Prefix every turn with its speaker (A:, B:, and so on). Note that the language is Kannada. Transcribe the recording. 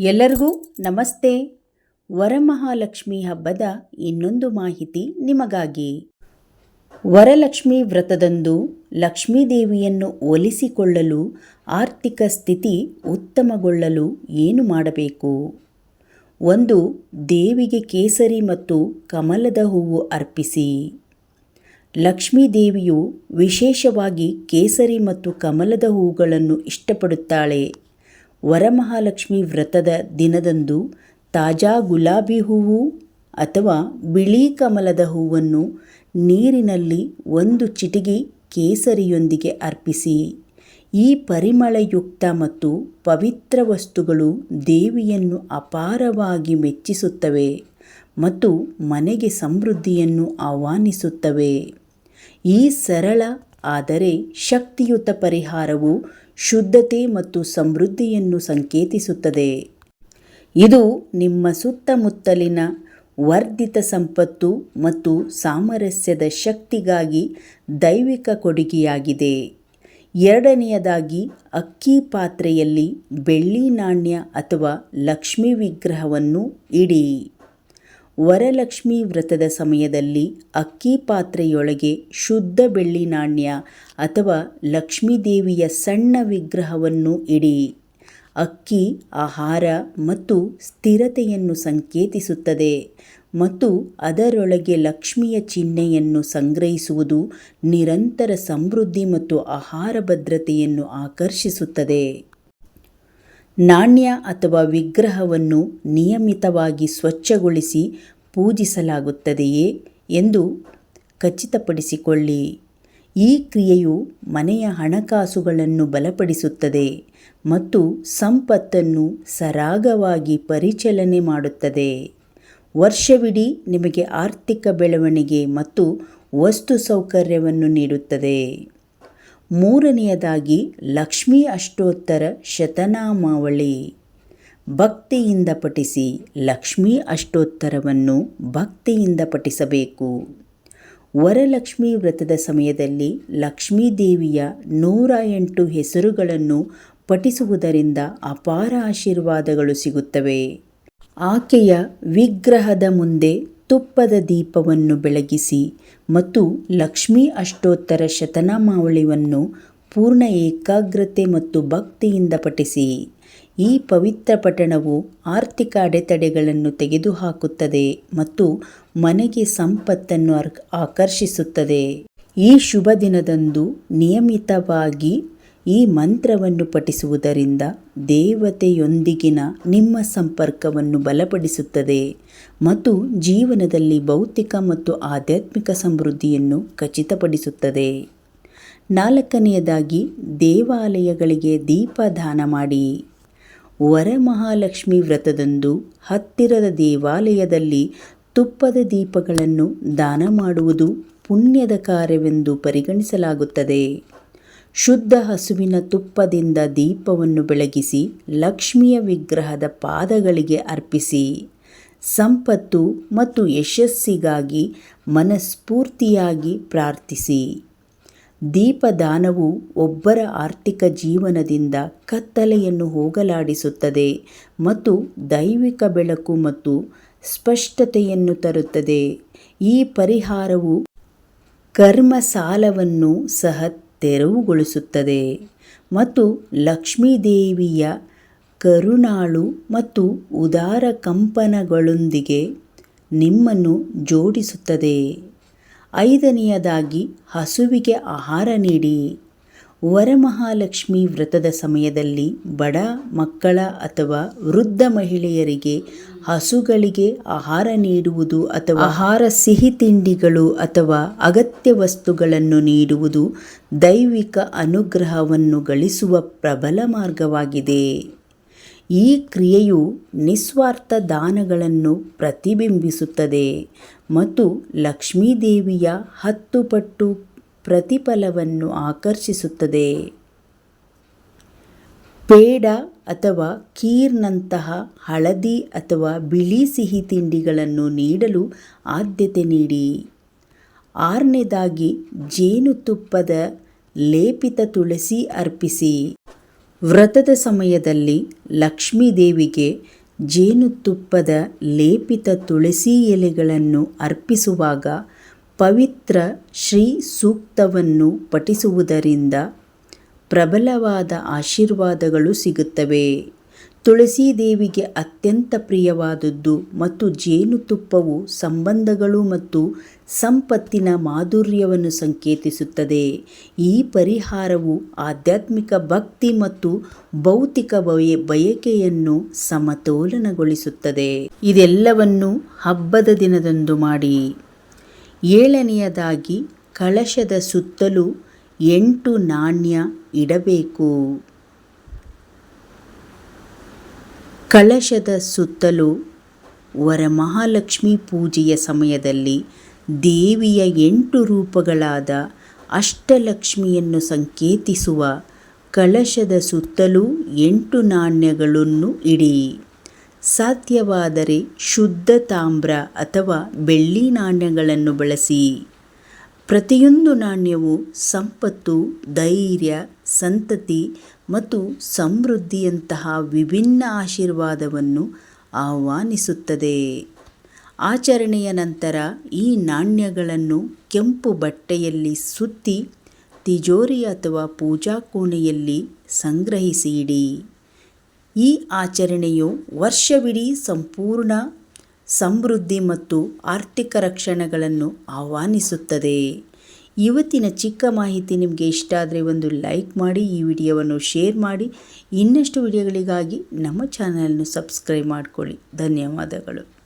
A: ಎಲ್ಲರಿಗೂ ನಮಸ್ತೆ. ವರಮಹಾಲಕ್ಷ್ಮಿ ಹಬ್ಬದ ಇನ್ನೊಂದು ಮಾಹಿತಿ ನಿಮಗಾಗಿ. ವರಲಕ್ಷ್ಮಿ ವ್ರತದಂದು ಲಕ್ಷ್ಮೀದೇವಿಯನ್ನು ಒಲಿಸಿಕೊಳ್ಳಲು, ಆರ್ಥಿಕ ಸ್ಥಿತಿ ಉತ್ತಮಗೊಳ್ಳಲು ಏನು ಮಾಡಬೇಕು? ಒಂದು, ದೇವಿಗೆ ಕೇಸರಿ ಮತ್ತು ಕಮಲದ ಹೂವು ಅರ್ಪಿಸಿ. ಲಕ್ಷ್ಮೀದೇವಿಯು ವಿಶೇಷವಾಗಿ ಕೇಸರಿ ಮತ್ತು ಕಮಲದ ಹೂಗಳನ್ನು ಇಷ್ಟಪಡುತ್ತಾಳೆ. ವರಮಹಾಲಕ್ಷ್ಮಿ ವ್ರತದ ದಿನದಂದು ತಾಜಾ ಗುಲಾಬಿ ಹೂವು ಅಥವಾ ಬಿಳಿ ಕಮಲದ ಹೂವನ್ನು ನೀರಿನಲ್ಲಿ ಒಂದು ಚಿಟಿಗೆ ಕೇಸರಿಯೊಂದಿಗೆ ಅರ್ಪಿಸಿ, ಈ ಪರಿಮಳಯುಕ್ತ ಮತ್ತು ಪವಿತ್ರ ವಸ್ತುಗಳು ದೇವಿಯನ್ನು ಅಪಾರವಾಗಿ ಮೆಚ್ಚಿಸುತ್ತವೆ ಮತ್ತು ಮನೆಗೆ ಸಮೃದ್ಧಿಯನ್ನು ಆಹ್ವಾನಿಸುತ್ತವೆ. ಈ ಸರಳ, ಆದರೆ ಶಕ್ತಿಯುತ ಪರಿಹಾರವು ಶುದ್ಧತೆ ಮತ್ತು ಸಮೃದ್ಧಿಯನ್ನು ಸಂಕೇತಿಸುತ್ತದೆ. ಇದು ನಿಮ್ಮ ಸುತ್ತಮುತ್ತಲಿನ ವರ್ಧಿತ ಸಂಪತ್ತು ಮತ್ತು ಸಾಮರಸ್ಯದ ಶಕ್ತಿಗಾಗಿ ದೈವಿಕ ಕೊಡುಗೆಯಾಗಿದೆ. ಎರಡನೆಯದಾಗಿ, ಅಕ್ಕಿ ಪಾತ್ರೆಯಲ್ಲಿ ಬೆಳ್ಳಿ ನಾಣ್ಯ ಅಥವಾ ಲಕ್ಷ್ಮೀ ವಿಗ್ರಹವನ್ನು ಇಡಿ. ವರಲಕ್ಷ್ಮಿ ವ್ರತದ ಸಮಯದಲ್ಲಿ ಅಕ್ಕಿ ಪಾತ್ರೆಯೊಳಗೆ ಶುದ್ಧ ಬೆಳ್ಳಿ ನಾಣ್ಯ ಅಥವಾ ಲಕ್ಷ್ಮೀದೇವಿಯ ಸಣ್ಣ ವಿಗ್ರಹವನ್ನು ಇಡಿ. ಅಕ್ಕಿ ಆಹಾರ ಮತ್ತು ಸ್ಥಿರತೆಯನ್ನು ಸಂಕೇತಿಸುತ್ತದೆ ಮತ್ತು ಅದರೊಳಗೆ ಲಕ್ಷ್ಮಿಯ ಚಿಹ್ನೆಯನ್ನು ಸಂಗ್ರಹಿಸುವುದು ನಿರಂತರ ಸಮೃದ್ಧಿ ಮತ್ತು ಆಹಾರ ಭದ್ರತೆಯನ್ನು ಆಕರ್ಷಿಸುತ್ತದೆ. ನಾಣ್ಯ ಅಥವಾ ವಿಗ್ರಹವನ್ನು ನಿಯಮಿತವಾಗಿ ಸ್ವಚ್ಛಗೊಳಿಸಿ ಪೂಜಿಸಲಾಗುತ್ತದೆಯೇ ಎಂದು ಖಚಿತಪಡಿಸಿಕೊಳ್ಳಿ. ಈ ಕ್ರಿಯೆಯು ಮನೆಯ ಹಣಕಾಸುಗಳನ್ನು ಬಲಪಡಿಸುತ್ತದೆ ಮತ್ತು ಸಂಪತ್ತನ್ನು ಸರಾಗವಾಗಿ ಪರಿಚಲನೆ ಮಾಡುತ್ತದೆ. ವರ್ಷವಿಡೀ ನಿಮಗೆ ಆರ್ಥಿಕ ಬೆಳವಣಿಗೆ ಮತ್ತು ವಸ್ತು ಸೌಕರ್ಯವನ್ನು ನೀಡುತ್ತದೆ. ಮೂರನೆಯದಾಗಿ ಲಕ್ಷ್ಮೀ ಅಷ್ಟೋತ್ತರ ಶತನಾಮಾವಳಿ. ಭಕ್ತಿಯಿಂದ ಪಠಿಸಿ ಲಕ್ಷ್ಮೀ ಅಷ್ಟೋತ್ತರವನ್ನು ಭಕ್ತಿಯಿಂದ ಪಠಿಸಬೇಕು. ವರಲಕ್ಷ್ಮಿ ವ್ರತದ ಸಮಯದಲ್ಲಿ ಲಕ್ಷ್ಮೀ ದೇವಿಯ ನೂರ ಎಂಟು ಹೆಸರುಗಳನ್ನು ಪಠಿಸುವುದರಿಂದ ಅಪಾರ ಆಶೀರ್ವಾದಗಳು ಸಿಗುತ್ತವೆ. ಆಕೆಯ ವಿಗ್ರಹದ ಮುಂದೆ ತುಪ್ಪದ ದೀಪವನ್ನು ಬೆಳಗಿಸಿ ಮತ್ತು ಲಕ್ಷ್ಮೀ ಅಷ್ಟೋತ್ತರ ಶತನಾಮಾವಳಿಯನ್ನು ಪೂರ್ಣ ಏಕಾಗ್ರತೆ ಮತ್ತು ಭಕ್ತಿಯಿಂದ ಪಠಿಸಿ. ಈ ಪವಿತ್ರ ಪಠಣವು ಆರ್ಥಿಕ ಅಡೆತಡೆಗಳನ್ನು ತೆಗೆದುಹಾಕುತ್ತದೆ ಮತ್ತು ಮನೆಗೆ ಸಂಪತ್ತನ್ನು ಆಕರ್ಷಿಸುತ್ತದೆ. ಈ ಶುಭ ದಿನದಂದು ನಿಯಮಿತವಾಗಿ ಈ ಮಂತ್ರವನ್ನು ಪಠಿಸುವುದರಿಂದ ದೇವತೆಯೊಂದಿಗಿನ ನಿಮ್ಮ ಸಂಪರ್ಕವನ್ನು ಬಲಪಡಿಸುತ್ತದೆ ಮತ್ತು ಜೀವನದಲ್ಲಿ ಭೌತಿಕ ಮತ್ತು ಆಧ್ಯಾತ್ಮಿಕ ಸಮೃದ್ಧಿಯನ್ನು ಖಚಿತಪಡಿಸುತ್ತದೆ. ನಾಲ್ಕನೆಯದಾಗಿ, ದೇವಾಲಯಗಳಿಗೆ ದೀಪ ದಾನ ಮಾಡಿ. ವರಮಹಾಲಕ್ಷ್ಮಿ ವ್ರತದಂದು ಹತ್ತಿರದ ದೇವಾಲಯದಲ್ಲಿ ತುಪ್ಪದ ದೀಪಗಳನ್ನು ದಾನ ಮಾಡುವುದು ಪುಣ್ಯದ ಕಾರ್ಯವೆಂದು ಪರಿಗಣಿಸಲಾಗುತ್ತದೆ. ಶುದ್ಧ ಹಸುವಿನ ತುಪ್ಪದಿಂದ ದೀಪವನ್ನು ಬೆಳಗಿಸಿ ಲಕ್ಷ್ಮಿಯ ವಿಗ್ರಹದ ಪಾದಗಳಿಗೆ ಅರ್ಪಿಸಿ. ಸಂಪತ್ತು ಮತ್ತು ಯಶಸ್ಸಿಗಾಗಿ ಮನಸ್ಫೂರ್ತಿಯಾಗಿ ಪ್ರಾರ್ಥಿಸಿ. ದೀಪದಾನವು ಒಬ್ಬರ ಆರ್ಥಿಕ ಜೀವನದಿಂದ ಕತ್ತಲೆಯನ್ನು ಹೋಗಲಾಡಿಸುತ್ತದೆ ಮತ್ತು ದೈವಿಕ ಬೆಳಕು ಮತ್ತು ಸ್ಪಷ್ಟತೆಯನ್ನು ತರುತ್ತದೆ. ಈ ಪರಿಹಾರವು ಕರ್ಮ ಸಾಲವನ್ನು ಸಹ ತೆರವುಗೊಳಿಸುತ್ತದೆ. ಮತ್ತು ಲಕ್ಷ್ಮೀದೇವಿಯ ಕರುಣಾಳು ಮತ್ತು ಉದಾರ ಕಂಪನಗಳೊಂದಿಗೆ ನಿಮ್ಮನ್ನು ಜೋಡಿಸುತ್ತದೆ. ಐದನೆಯದಾಗಿ ಹಸುವಿಗೆ ಆಹಾರ ನೀಡಿ. ವರಮಹಾಲಕ್ಷ್ಮಿ ವ್ರತದ ಸಮಯದಲ್ಲಿ ಬಡ ಮಕ್ಕಳ ಅಥವಾ ವೃದ್ಧ ಮಹಿಳೆಯರಿಗೆ ಹಸುಗಳಿಗೆ ಆಹಾರ ನೀಡುವುದು ಅಥವಾ ಆಹಾರ ಸಿಹಿ ತಿಂಡಿಗಳು ಅಥವಾ ಅಗತ್ಯ ವಸ್ತುಗಳನ್ನು ನೀಡುವುದು ದೈವಿಕ ಅನುಗ್ರಹವನ್ನು ಗಳಿಸುವ ಪ್ರಬಲ ಮಾರ್ಗವಾಗಿದೆ. ಈ ಕ್ರಿಯೆಯು ನಿಸ್ವಾರ್ಥ ದಾನಗಳನ್ನು ಪ್ರತಿಬಿಂಬಿಸುತ್ತದೆ ಮತ್ತು ಲಕ್ಷ್ಮೀದೇವಿಯ ಹತ್ತು ಪಟ್ಟು ಪ್ರತಿಫಲವನ್ನು ಆಕರ್ಷಿಸುತ್ತದೆ. ಪೇಡ ಅಥವಾ ಖೀರ್ನಂತಹ ಹಳದಿ ಅಥವಾ ಬಿಳಿ ಸಿಹಿ ತಿಂಡಿಗಳನ್ನು ನೀಡಲು ಆದ್ಯತೆ ನೀಡಿ. ಆರನೇದಾಗಿ ಜೇನುತುಪ್ಪದ ಲೇಪಿತ ತುಳಸಿ ಅರ್ಪಿಸಿ. ವ್ರತದ ಸಮಯದಲ್ಲಿ ಲಕ್ಷ್ಮೀದೇವಿಗೆ ಜೇನುತುಪ್ಪದ ಲೇಪಿತ ತುಳಸಿ ಎಲೆಗಳನ್ನು ಅರ್ಪಿಸುವಾಗ ಪವಿತ್ರ ಶ್ರೀ ಸೂಕ್ತವನ್ನು ಪಠಿಸುವುದರಿಂದ ಪ್ರಬಲವಾದ ಆಶೀರ್ವಾದಗಳು ಸಿಗುತ್ತವೆ. ತುಳಸಿ ದೇವಿಗೆ ಅತ್ಯಂತ ಪ್ರಿಯವಾದದ್ದು ಮತ್ತು ಜೇನುತುಪ್ಪವು ಸಂಬಂಧಗಳು ಮತ್ತು ಸಂಪತ್ತಿನ ಮಾಧುರ್ಯವನ್ನು ಸಂಕೇತಿಸುತ್ತದೆ. ಈ ಪರಿಹಾರವು ಆಧ್ಯಾತ್ಮಿಕ ಭಕ್ತಿ ಮತ್ತು ಭೌತಿಕ ಬಯ, ಬಯಕೆಯನ್ನು ಸಮತೋಲನಗೊಳಿಸುತ್ತದೆ. ಇದೆಲ್ಲವನ್ನು ಹಬ್ಬದ ದಿನದಂದು ಮಾಡಿ. ಏಳನೆಯದಾಗಿ ಕಳಶದ ಸುತ್ತಲೂ ಎಂಟು ನಾಣ್ಯ ಇಡಬೇಕು. ಕಳಶದ ಸುತ್ತಲೂ ವರಮಹಾಲಕ್ಷ್ಮಿ ಪೂಜೆಯ ಸಮಯದಲ್ಲಿ ದೇವಿಯ ಎಂಟು ರೂಪಗಳಾದ ಅಷ್ಟಲಕ್ಷ್ಮಿಯನ್ನು ಸಂಕೇತಿಸುವ ಕಳಶದ ಸುತ್ತಲೂ ಎಂಟು ನಾಣ್ಯಗಳನ್ನು ಇಡಿ. ಸಾಧ್ಯವಾದರೆ ಶುದ್ಧ ತಾಮ್ರ ಅಥವಾ ಬೆಳ್ಳಿ ನಾಣ್ಯಗಳನ್ನು ಬಳಸಿ. ಪ್ರತಿಯೊಂದು ನಾಣ್ಯವು ಸಂಪತ್ತು, ಧೈರ್ಯ, ಸಂತತಿ ಮತ್ತು ಸಮೃದ್ಧಿಯಂತಹ ವಿಭಿನ್ನ ಆಶೀರ್ವಾದವನ್ನು ಆಹ್ವಾನಿಸುತ್ತದೆ. ಆಚರಣೆಯ ನಂತರ ಈ ನಾಣ್ಯಗಳನ್ನು ಕೆಂಪು ಬಟ್ಟೆಯಲ್ಲಿ ಸುತ್ತಿ, ತಿಜೋರಿ ಅಥವಾ ಪೂಜಾ ಕೋಣೆಯಲ್ಲಿ ಸಂಗ್ರಹಿಸಿ ಇಡಿ ಈ ಆಚರಣೆಯು ವರ್ಷವಿಡೀ ಸಂಪೂರ್ಣ ಸಮೃದ್ಧಿ ಮತ್ತು ಆರ್ಥಿಕ ರಕ್ಷಣೆಗಳನ್ನು ಆಹ್ವಾನಿಸುತ್ತದೆ. ಇವತ್ತಿನ ಚಿಕ್ಕ ಮಾಹಿತಿ ನಿಮಗೆ ಇಷ್ಟ ಆದರೆ ಒಂದು ಲೈಕ್ ಮಾಡಿ, ಈ ವಿಡಿಯೋವನ್ನು ಶೇರ್ ಮಾಡಿ. ಇನ್ನಷ್ಟು ವಿಡಿಯೋಗಳಿಗಾಗಿ ನಮ್ಮ ಚಾನಲನ್ನು ಸಬ್ಸ್ಕ್ರೈಬ್ ಮಾಡಿಕೊಳ್ಳಿ. ಧನ್ಯವಾದಗಳು.